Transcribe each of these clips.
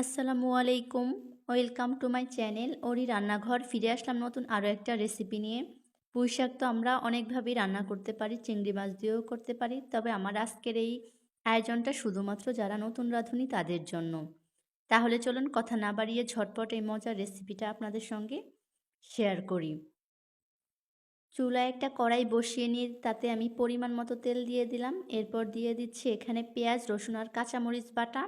আসসালামু আলাইকুম। Welcome to my channel. ওরি রান্নাঘর ফিরে আসলাম নতুন আরও একটা রেসিপি নিয়ে। পুঁই শাক তো আমরা অনেকভাবেই রান্না করতে পারি, চিংড়ি মাছ দিয়েও করতে পারি। তবে আমার আজকের এই আয়োজনটা শুধুমাত্র যারা নতুন রাঁধুনি, তাদের জন্য। তাহলে চলুন কথা না বাড়িয়ে ঝটপট এই মজার রেসিপিটা আপনাদের সঙ্গে শেয়ার করি। চুলায় একটা কড়াই বসিয়ে নিয়ে তাতে আমি পরিমাণ মতো তেল দিয়ে দিলাম। এরপর দিয়ে দিচ্ছি এখানে পেঁয়াজ, রসুন আর কাঁচামরিচ বাটা।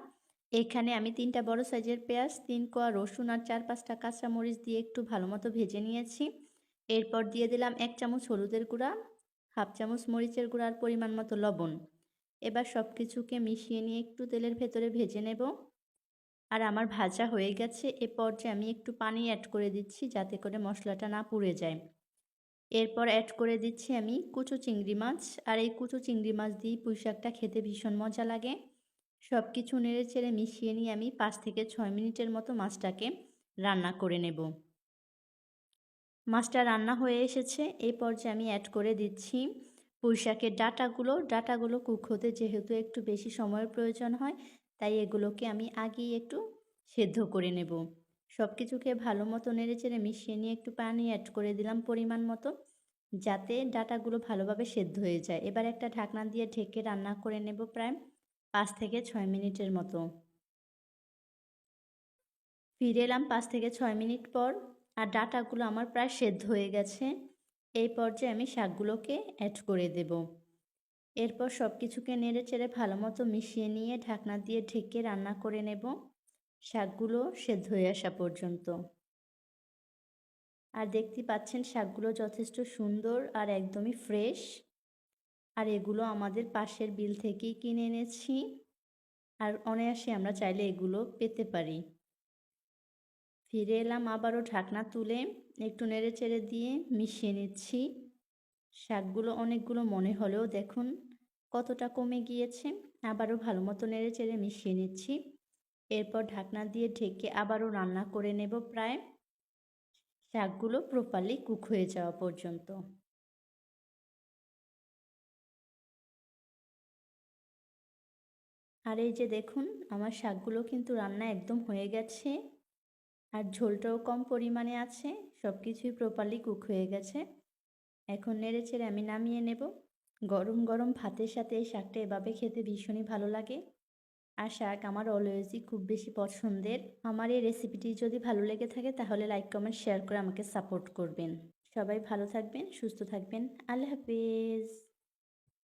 এখানে আমি তিনটা বড় সাইজের পেঁয়াজ, তিন কোয়া রসুন আর চার পাঁচটা কাঁচামরিচ দিয়ে একটু ভালো মতো ভেজে নিয়েছি। এরপর দিয়ে দিলাম এক চামচ হলুদের গুঁড়া, হাফ চামচ মরিচের গুঁড়া আর পরিমাণ মতো লবণ। এবার সব কিছুকে মিশিয়ে নিয়ে একটু তেলের ভেতরে ভেজে নেব। আর আমার ভাজা হয়ে গেছে, এ পর্যায়ে আমি একটু পানি অ্যাড করে দিচ্ছি যাতে করে মশলাটা না পুড়ে যায়। এরপর অ্যাড করে দিচ্ছি আমি কুচু চিংড়ি মাছ, আর এই কুচু চিংড়ি মাছ দিয়ে পুঁই শাকটা খেতে ভীষণ মজা লাগে। সব কিছু নেড়ে চেড়ে মিশিয়ে নিয়ে আমি পাঁচ থেকে ছয় মিনিটের মতো মাছটাকে রান্না করে নেব। মাছটা রান্না হয়ে এসেছে, এই পর্যায়ে আমি অ্যাড করে দিচ্ছি পুঁইশাকের ডাটাগুলো। ডাটাগুলো কুক হতে যেহেতু একটু বেশি সময়ের প্রয়োজন হয়, তাই এগুলোকে আমি আগেই একটু সেদ্ধ করে নেব। সব কিছুকে ভালো মতো নেড়ে চেড়ে মিশিয়ে নিয়ে একটু পানি অ্যাড করে দিলাম পরিমাণ মতো, যাতে ডাটাগুলো ভালোভাবে সেদ্ধ হয়ে যায়। এবার একটা ঢাকনা দিয়ে ঢেকে রান্না করে নেব প্রায় পাঁচ থেকে ছয় মিনিটের মতো। ফিরে এলাম পাঁচ থেকে ছয় মিনিট পর আর ডাটাগুলো আমার প্রায় সেদ্ধ হয়ে গেছে। এই পর্যায়ে আমি শাকগুলোকে অ্যাড করে দেব। এরপর সব কিছুকে নেড়ে চেড়ে ভালো মতো মিশিয়ে নিয়ে ঢাকনা দিয়ে ঢেকে রান্না করে নেব। শাকগুলো সেদ্ধ হয়ে আসা পর্যন্ত। আর দেখতে পাচ্ছেন শাকগুলো যথেষ্ট সুন্দর আর একদমই ফ্রেশ আর এগুলো আমাদের পাশের বিল থেকেই কিনে এনেছি। আর অনায়াসে আমরা চাইলে এগুলো পেতে পারি। ফিরে এলাম আবারও ঢাকনা তুলে, একটু নেড়ে চেড়ে দিয়ে মিশিয়ে নিচ্ছি। শাকগুলো অনেকগুলো মনে হলেও দেখুন কতটা কমে গিয়েছে। আবারও ভালো মতো নেড়ে চেড়ে মিশিয়ে নিচ্ছি। এরপর ঢাকনা দিয়ে ঢেকে আবারও রান্না করে নেব প্রায়। শাকগুলো প্রপারলি কুক হয়ে যাওয়া পর্যন্ত। আর এই যে দেখুন, আমার শাকগুলো কিন্তু রান্না একদম হয়ে গেছে। আর ঝোলটাও কম পরিমাণে আছে সব কিছুই প্রপারলি কুক হয়ে গেছে। এখন নেড়ে চেড়ে আমি নামিয়ে নেব। গরম গরম ভাতের সাথে এই শাকটা এভাবে খেতে ভীষণই ভালো লাগে। আর শাক আমার অলওয়েজই খুব বেশি পছন্দের। আমার এই রেসিপিটি যদি ভালো লেগে থাকে, তাহলে লাইক কমেন্ট শেয়ার করে আমাকে সাপোর্ট করবেন। সবাই ভালো থাকবেন, সুস্থ থাকবেন। আল্লাহ হাফিজ।